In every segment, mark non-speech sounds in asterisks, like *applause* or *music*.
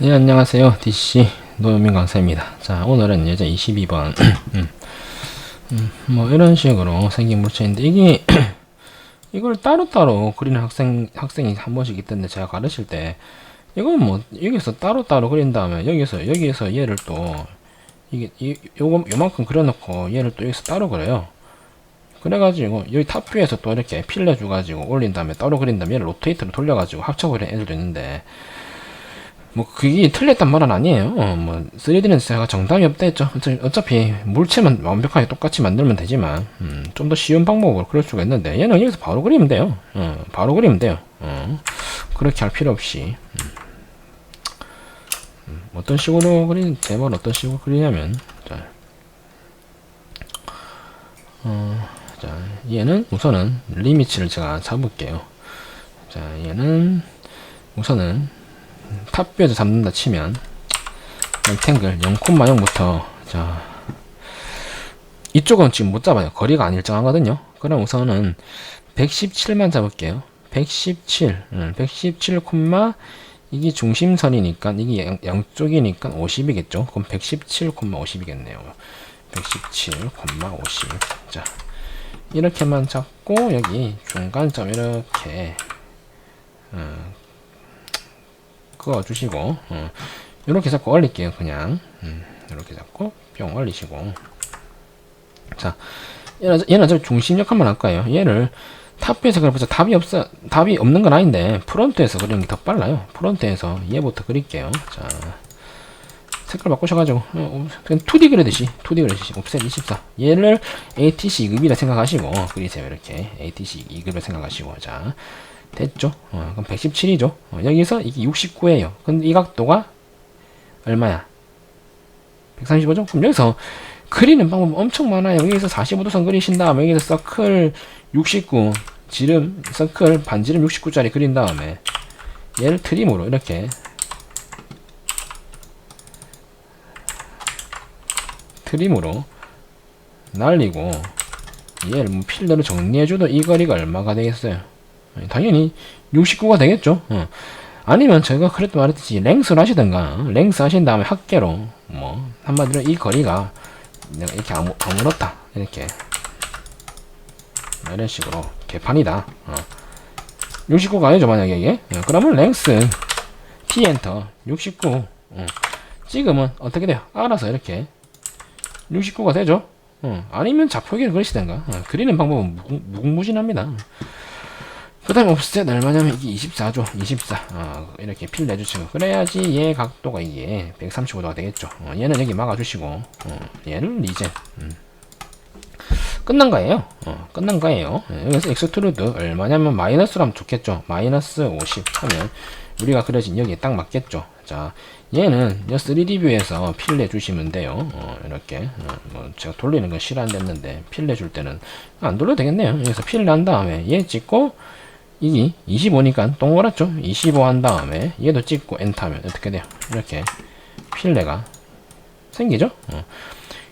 네, 안녕하세요. DC 노현민 강사입니다. 자, 오늘은 예제 22번. *clears throat* 음, 음, 뭐, 이런 식으로 생긴 물체인데, 이게, *clears throat* 이걸 따로따로 그리는 학생, 학생이 한 번씩 있던데, 제가 가르칠 때, 이건 뭐, 여기서 따로따로 그린 다음에, 여기서, 여기에서 얘를 또, 이게, 이, 요거, 요만큼 그려놓고, 얘를 또 여기서 따로 그려요. 그래가지고, 여기 탑뷰에서 또 이렇게 필 내줘가지고 올린 다음에 따로 그린 다음에 로테이트로 돌려가지고 합쳐버리는 애들도 있는데, 뭐 그게 틀렸단 말은 아니에요. 어, 뭐 3D는 제가 정답이 없다 했죠. 어차피, 물체만 완벽하게 똑같이 만들면 되지만 음, 좀 더 쉬운 방법으로 그럴 수가 있는데 얘는 여기서 바로 그리면 돼요. 어, 바로 그리면 돼요. 어, 그렇게 할 필요 없이 음. 음, 어떤 식으로 그리 제발 어떤 식으로 그리냐면 자, 어, 자 얘는 우선은 리미츠를 제가 잡을게요. 자 얘는 우선은 탑뷰에서 잡는다 치면 rectangle 0,0부터 자 이쪽은 지금 못 잡아요. 거리가 안 일정하거든요. 그럼 우선은 117만 잡을게요. 117 음, 117, 이게 중심선이니까 이게 양, 양쪽이니까 50이겠죠? 그럼 117,50이겠네요. 117,50 자 이렇게만 잡고 여기 중간점 이렇게 어, 그어 주시고 어, 이렇게 잡고 올릴게요 그냥. 음, 이렇게 잡고 뿅 올리시고. 자 얘는, 얘는 저 중심 역할만 할 거예요. 얘를 탑뷰에서 그려보자. 답이 없어 답이 없는 건 아닌데 프론트에서 그리는 게 더 빨라요. 프론트에서 얘부터 그릴게요. 자 색깔 바꾸셔가지고 어, 그냥 2D 그리듯이 2D 그리듯이 옵셋 24 얘를 ATC 2급이라 생각하시고 그리세요 이렇게 ATC 2급을 생각하시고 자 됐죠? 어, 그럼 117이죠. 어, 여기서 이게 69예요. 근데 이 각도가 얼마야? 135죠? 그럼 여기서 그리는 방법 엄청 많아요. 여기서 45도선 그리신 다음에 여기서 서클 69, 지름, 서클 반지름 69짜리 그린 다음에 얘를 트림으로 이렇게 트림으로 날리고 얘를 뭐 필러로 정리해줘도 이 거리가 얼마가 되겠어요? 당연히 69가 되겠죠. 어. 아니면 제가 그랬도 말했듯이 랭스를 하시든가 랭스 하신 다음에 합계로 뭐 한마디로 이 거리가 이렇게 아무, 아무렇다 이렇게 이런 식으로 개판이다. 어. 69가 아니죠 만약에 이게 어, 그러면 랭스 T 엔터 69 어. 찍으면 어떻게 돼요? 알아서 이렇게 69가 되죠. 어. 아니면 좌표기를 그리시든가? 어. 그리는 방법은 무 궁무진합니다. 그 다음에 옵셋 얼마냐면 이게 24죠. 24 어, 이렇게 필 내주시고. 그래야지 얘 각도가 이게 135도가 되겠죠. 어, 얘는 여기 막아주시고. 어, 얘는 음. 끝난 거예요. 어, 끝난 거예요. 예, 여기서 엑스트루드 얼마냐면 마이너스로 하면 좋겠죠. 마이너스 50 하면 우리가 그려진 여기에 딱 맞겠죠 자 얘는 3D 뷰에서 필 내주시면 돼요 어, 이렇게 어, 뭐 제가 돌리는 건 실안 됐는데 필 내줄 때는 안 돌려도 되겠네요 여기서 필 난 다음에 얘 찍고 이게 25니까 동그랗죠? 25 한 다음에 얘도 찍고 엔터하면 어떻게 돼요? 이렇게 필레가 생기죠? 어.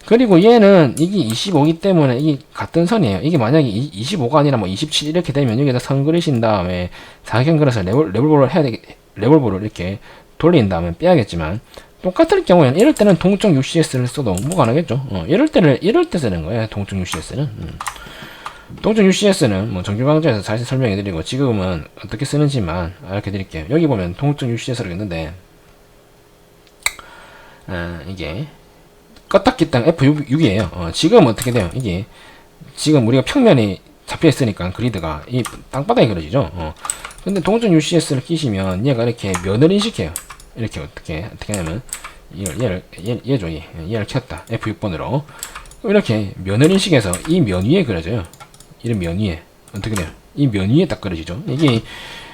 그리고 얘는 이게 25기 때문에 이게 같은 선이에요. 이게 만약에 25가 아니라 뭐 27 이렇게 되면 여기다 선 그리신 다음에 사각형 그려서 레볼, 레볼볼을 해야 되겠, 레볼볼을 이렇게 돌린 다음에 빼야겠지만 똑같을 경우에는 이럴 때는 동적 UCS를 써도 무관하겠죠. 어, 이럴 때를 이럴 때 쓰는 거예요. 동적 UCS는. 음. 동적 UCS는 뭐 정규 강좌에서 자세히 설명해 드리고 지금은 어떻게 쓰는지만 알려 드릴게요. 여기 보면 동적 UCS라고 있는데 아, 이게 껐다 kit당 F6이에요. 어, 지금 어떻게 돼요? 이게 지금 우리가 평면이 잡혀 있으니까 그리드가 이 땅바닥에 그려지죠. 어. 근데 동적 UCS를 끼시면 얘가 이렇게 면을 인식해요. 이렇게 어떻게 어떻게 하냐면 얘를 얘를 얘, 얘죠 얘 얘를 켰다 F6번으로 이렇게 면을 인식해서 이 면 위에 그려져요. 이런 면 위에 어떻게 돼요? 이 면 위에 딱 그려지죠. 이게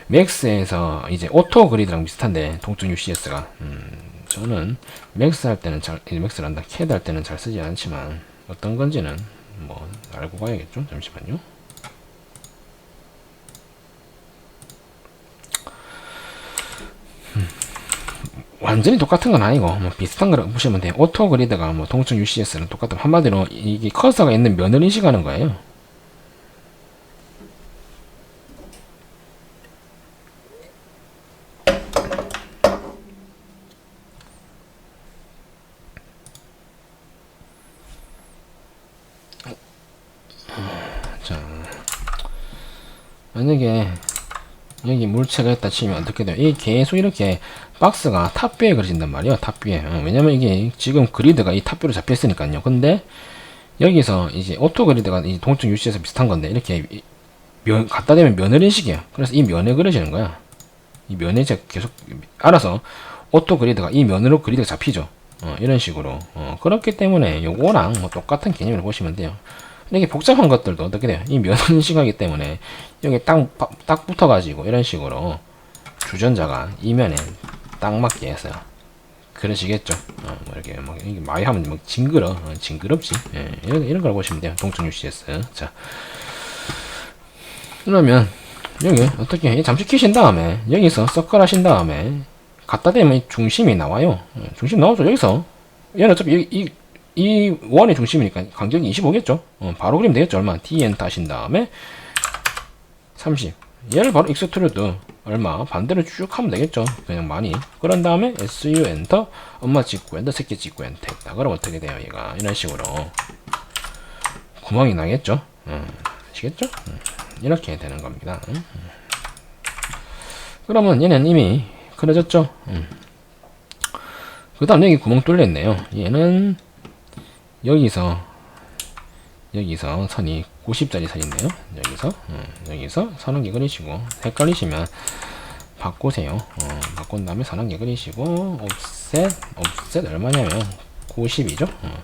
맥스에서 이제 오토 그리드랑 비슷한데 동적 UCS가 음, 저는 맥스 할 때는 잘 맥스를 한다 캐드 할 때는 잘 쓰지 않지만 어떤 건지는 뭐 알고 가야겠죠. 잠시만요. 완전히 똑같은 건 아니고 뭐 비슷한 거라고 보시면 돼요. 오토 그리드가 뭐 동층 UCS랑 똑같은 한마디로 이게 커서가 있는 면을 인식하는 거예요. 만약에 여기 물체가 있다 치면 어떻게 돼요? 이 계속 이렇게 박스가 탑뷰에 그려진단 말이에요. 탑뷰에. 어, 왜냐면 이게 지금 그리드가 이 탑뷰로 잡혀 있으니까요. 근데 여기서 이제 오토 그리드가 이 동적 유시에서 비슷한 건데 이렇게 이 면, 갖다 대면 면을 인식이에요. 그래서 이 면에 그려지는 거야. 이 면에 이제 계속 알아서 오토 그리드가 이 면으로 그리드가 잡히죠. 어, 이런 식으로. 어, 그렇기 때문에 요거랑 뭐 똑같은 개념으로 보시면 돼요. 이게 복잡한 것들도 어떻게 돼요? 이 *laughs* 면 인식하기 때문에 여기 딱, 바- 딱 붙어가지고 이런 식으로 주전자가 이면에 딱 맞게 해서 그러시겠죠. 어, 뭐 이렇게 막 이게 많이 하면 막 징그러, 어, 징그럽지. 예, 이런 이런 걸 보시면 돼요. 동적 UCS. 자, 그러면 여기 어떻게 해? 잠시 키신 다음에 여기서 서클 하신 다음에 갖다 대면 이 중심이 나와요. 예, 중심 나오죠. 여기서 얘는 어차피 이, 이, 이 원의 중심이니까 간격이 25겠죠. 어, 바로 그리면 되겠죠. 얼마? dn 하신 다음에 30. 얘를 바로 익스트루드 얼마 반대로 쭉 하면 되겠죠. 그냥 많이. 그런 다음에 su 엔터 엄마 찍고 엔터 새끼 찍고 엔터 했다. 그럼 어떻게 돼요? 얘가 이런 식으로 구멍이 나겠죠. 음, 아시겠죠? 음, 이렇게 되는 겁니다. 음. 그러면 얘는 이미 그려졌죠. 음. 그 다음 여기 구멍 뚫려 있네요. 얘는 여기서 여기서 선이 90짜리 선인데요. 여기서 음, 여기서 선한개 그리시고 헷갈리시면 바꾸세요. 어, 바꾼 다음에 선한개 그리시고 옵셋 옵셋 얼마냐면 90이죠. 어,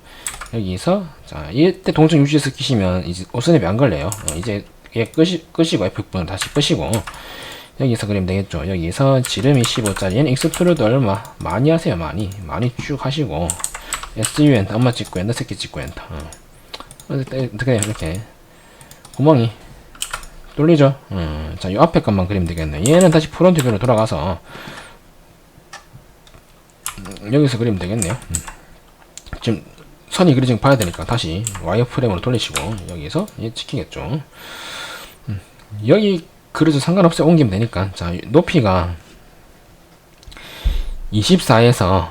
여기서 자 이때 동적 유지에서 끼시면 이제 오선앱이 안 걸려요. 어, 이제 얘 끄시, 끄시고 F6번 다시 끄시고 여기서 그리면 되겠죠. 여기서 지름이 15짜리는 익스트루드 얼마 많이 하세요. 많이 많이 쭉 하시고 SU 엔터 엄마 찍고 엔터 새끼 찍고 엔터 어. 어떻게 어떻게? 이렇게 구멍이 뚫리죠. 음, 자, 이 앞에 것만 그리면 되겠네. 얘는 다시 프론트 뷰로 돌아가서 음, 여기서 그리면 되겠네요. 음. 지금 선이 그려진 거 봐야 되니까 다시 와이어 프레임으로 돌리시고 여기서 얘 찍히겠죠. 음, 여기 그려도 상관없어요. 옮기면 되니까. 자, 이 높이가 24에서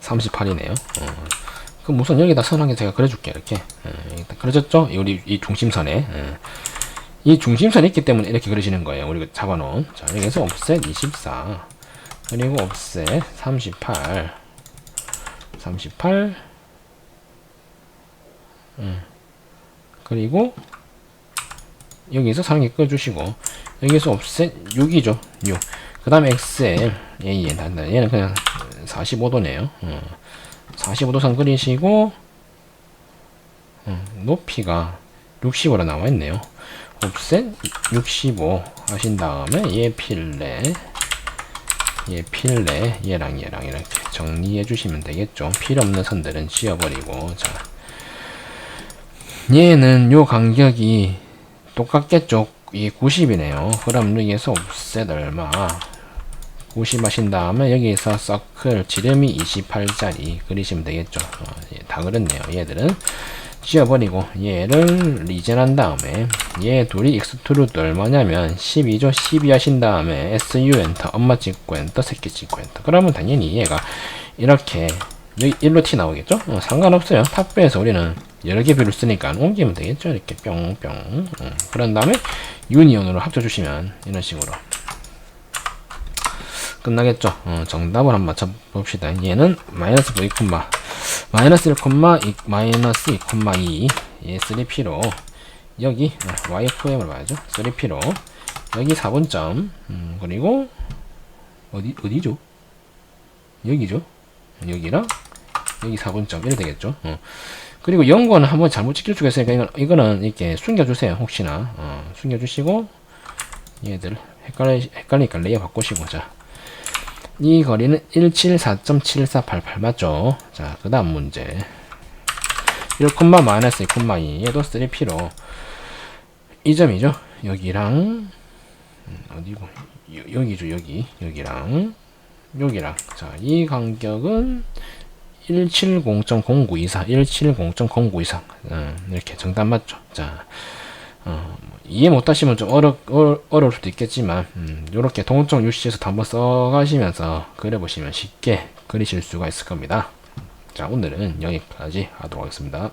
38이네요. 어. 그럼 우선 여기다 선 한 개 제가 그려줄게 이렇게. 예, 그려졌죠? 이 우리 이 중심선에. 예. 이 중심선이 있기 때문에 이렇게 그려지는 거예요 우리가 잡아놓은. 자 여기서 옵셋 24 그리고 옵셋 38 38 음. 그리고 여기서 상에 꺼주시고 여기서 옵셋 6이죠 6 그 다음에 XL 얘는 그냥 45도네요 45도 선 그리시고 음, 높이가 60으로 나와 있네요. 옵셋 65 하신 다음에 얘 필레 얘 필레 얘랑 얘랑 이렇게 정리해 주시면 되겠죠. 필요 없는 선들은 지워버리고 자 얘는 요 간격이 똑같겠죠. 이게 90이네요. 그럼 여기에서 옵셋 얼마 90 하신 다음에 여기서 서클 지름이 28짜리 그리시면 되겠죠. 어, 예, 다 그렇네요. 얘들은 지워버리고 얘를 리젠한 다음에 얘 둘이 익스트루드 얼마냐면 12죠 12 하신 다음에 SU 엔터 엄마 찍고 엔터 새끼 찍고 엔터. 그러면 당연히 얘가 이렇게 여기 1로 T 나오겠죠? 어, 상관없어요. 탑배에서 우리는 여러 개 뷰를 쓰니까 옮기면 되겠죠? 이렇게 뿅뿅. 음, 그런 다음에 유니온으로 합쳐주시면 이런 식으로 끝나겠죠. 어, 정답을 한번 맞춰봅시다. 얘는 마이너스 v, 마이너스 1, 이, 마이너스 2, 2, 얘 3p로 여기 어, yfm을 봐야죠. 3p로 여기 4분점 음, 그리고 어디 어디죠? 여기죠. 여기랑 여기 4분점 이래 되겠죠. 어. 그리고 연거는 한번 잘못 찍힐 수가 있으니까 이건, 이거는 이렇게 숨겨주세요. 혹시나 어, 숨겨주시고 얘들 헷갈리, 헷갈리니까 레이어 바꾸시고 자. 이 거리는 174.7488 맞죠? 자, 그 다음 문제. 1, 마이너스 2, 2 얘도 3P로 이 점이죠? 여기랑 음, 어디고? 여, 여기죠, 여기. 여기랑 여기랑 자, 이 간격은 170.0924 170.0924 음, 이렇게 정답 맞죠? 자, 어, 이해 못하시면 좀 어려, 어, 어려울 수도 있겠지만 음, 이렇게 동적 유시에서 한번 써가시면서 그려보시면 쉽게 그리실 수가 있을 겁니다. 자 오늘은 여기까지 하도록 하겠습니다.